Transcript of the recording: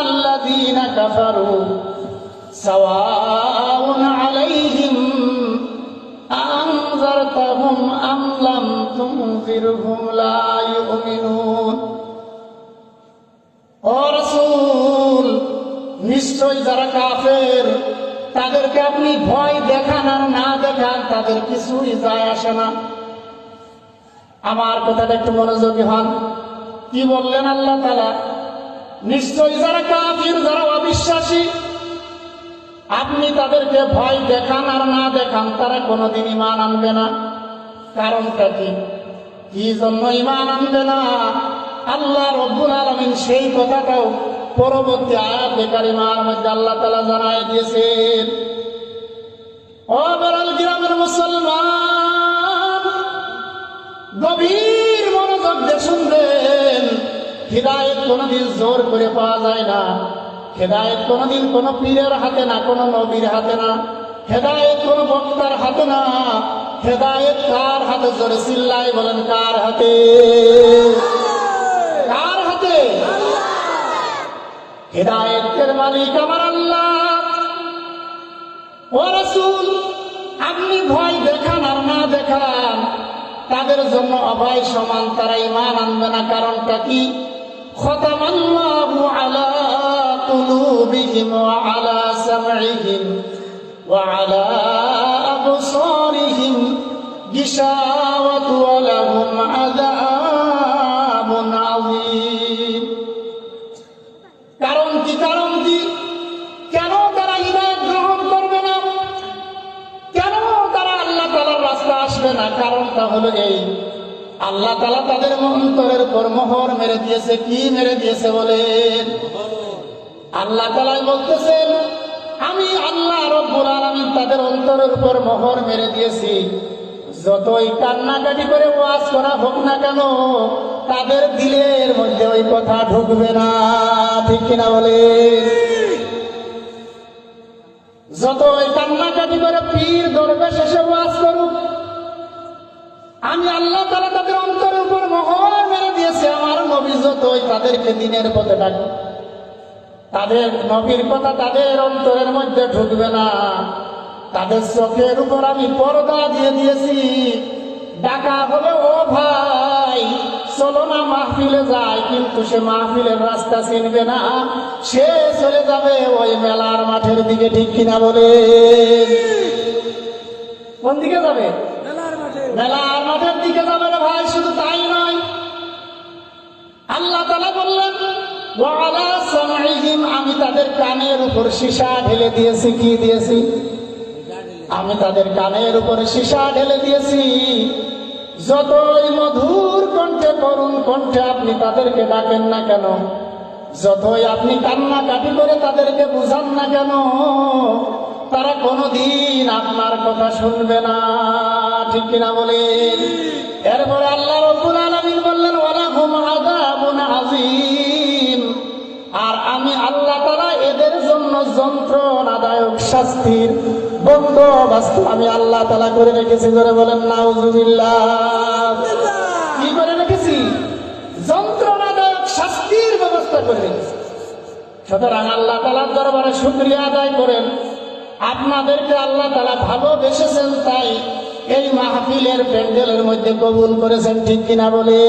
الذين كفروا سواء عليهم أأنذرتهم أم لم تنذرهم لا يؤمنون ও রসুল নিশ্চয় যারা কাফের তাদেরকে আপনি ভয় দেখান আর না দেখান তাদের কিছুই যায় আসে না আমার কথাটা একটু মনোযোগী হন কি বললেন আল্লাহ তালা নিশ্চয়ই যারা কাফির, যারা অবিশ্বাসী, আপনি তাদেরকে ভয় দেখান আর না দেখান, তারা কোনোদিন ইমান আনবে না। কারণটা কি? কি জন্য ইমান আনবে না? আল্লাহ রব্বুল আলমিন সেই কথাটাও পরবর্তী আয়াত কারিমার মধ্যে আল্লাহ তালা জানায় দিয়েছেন। ও বেড়াল গ্রামের মুসলমান, গভীর মনোযোগ দিয়ে শুনবেন। হৃদায়ত কোনোদিন জোর করে পাওয়া যায় না। হেদায়ত কোনোদিন কোন পীরের হাতে না, কোন নবীর হাতে না। হেদায়ত কোন বক্তার হাতে না। হেদায়ত কার হাতে? জোরে চিল্লাই বলেন, কার হাতে? কার হাতে? হেদায়তের মালিক আমার আল্লাহ। ও আপনি ভয় দেখান আর না দেখান। তাদের জন্য অভয় সমান, তারা ইমান আনবে না। কারণটা কি? খতামাল্লাহু আলা قلوبهم وعلى سمعهم وعلى أبصارهم غشاوة ولهم عذاب عظيم কারণ কি কারণ কি কেন তারা ইবাদত গ্রহণ করবে না কেন তারা আল্লাহ তালার রাস্তা আসবে না কারণটা হলো এই আল্লাহ তালা তাদের অন্তরের উপর মোহর মেরে দিয়েছে, কি মেরে দিয়েছে বলেন? আল্লাহ তালাই বলতেছেন, আমি আল্লাহ রব্বুল আলমিন তাদের অন্তরের উপর মোহর মেরে দিয়েছি। যতই কান্নাকাটি করে ওয়াজ করা হোক না কেন, তাদের দিলের মধ্যে ওই কথা ঢুকবে না, ঠিক কিনা বলে যতই কান্নাকাটি করে পীর দরবেশ শেষে ওয়াজ করুক আমি আল্লাহ তারা তাদের অন্তরের উপর মোহর মেরে দিয়েছে, আমার নবী যতই তাদেরকে দিনের পথে ডাকুক তাদের নবীর কথা তাদের অন্তরের মধ্যে ঢুকবে না। তাদের চোখের উপর আমি পর্দা দিয়ে দিয়েছি। ডাকা হবে ও ভাই, চলো না মাহফিলে যায় কিন্তু সে মাহফিলের রাস্তা চিনবে না। সে চলে যাবে ওই মেলার মাঠের দিকে ঠিক কিনা বলে। কোন দিকে যাবে? মেলার মাঠের দিকে যাবে রে ভাই, শুধু তাই নয়। আল্লাহ তালা বললেন আমি তাদের কানের উপর সীসা ঢেলে দিয়েছি। কি দিয়েছি? আমি তাদের কানের উপর সীসা ঢেলে দিয়েছি। যতই মধুর কণ্ঠে করুণ কণ্ঠে আপনি তাদেরকে ডাকেন না কেন, যতই আপনি কান্না কাটি করে তাদেরকে বুঝান না কেন, তারা কোনোদিন আপনার কথা শুনবে না। ঠিক কিনা বলেন? এরপরে আল্লাহ রব্বুল আলামিন বললেন ওয়ালা হুম আযাবুন আযীম। আর আমি আল্লাহ তাআলা এদের জন্য যন্ত্রণাদায়ক শাস্তির বন্দোবস্ত আমি আল্লাহ তাআলা করে রেখেছি। করে বলেন, নাউজুবিল্লাহ। কি করে রেখেছি? যন্ত্রণাদায়ক শাস্তির ব্যবস্থা করে রেখেছি। সুতরাং আল্লাহ তালার দরবারে শুক্রিয়া আদায় করেন। আপনাদেরকে আল্লাহ তালা ভালোবেসেছেন, তাই এই মাহফিলের প্যান্ডেলের মধ্যে কবুল করেছেন ঠিক কিনা বলে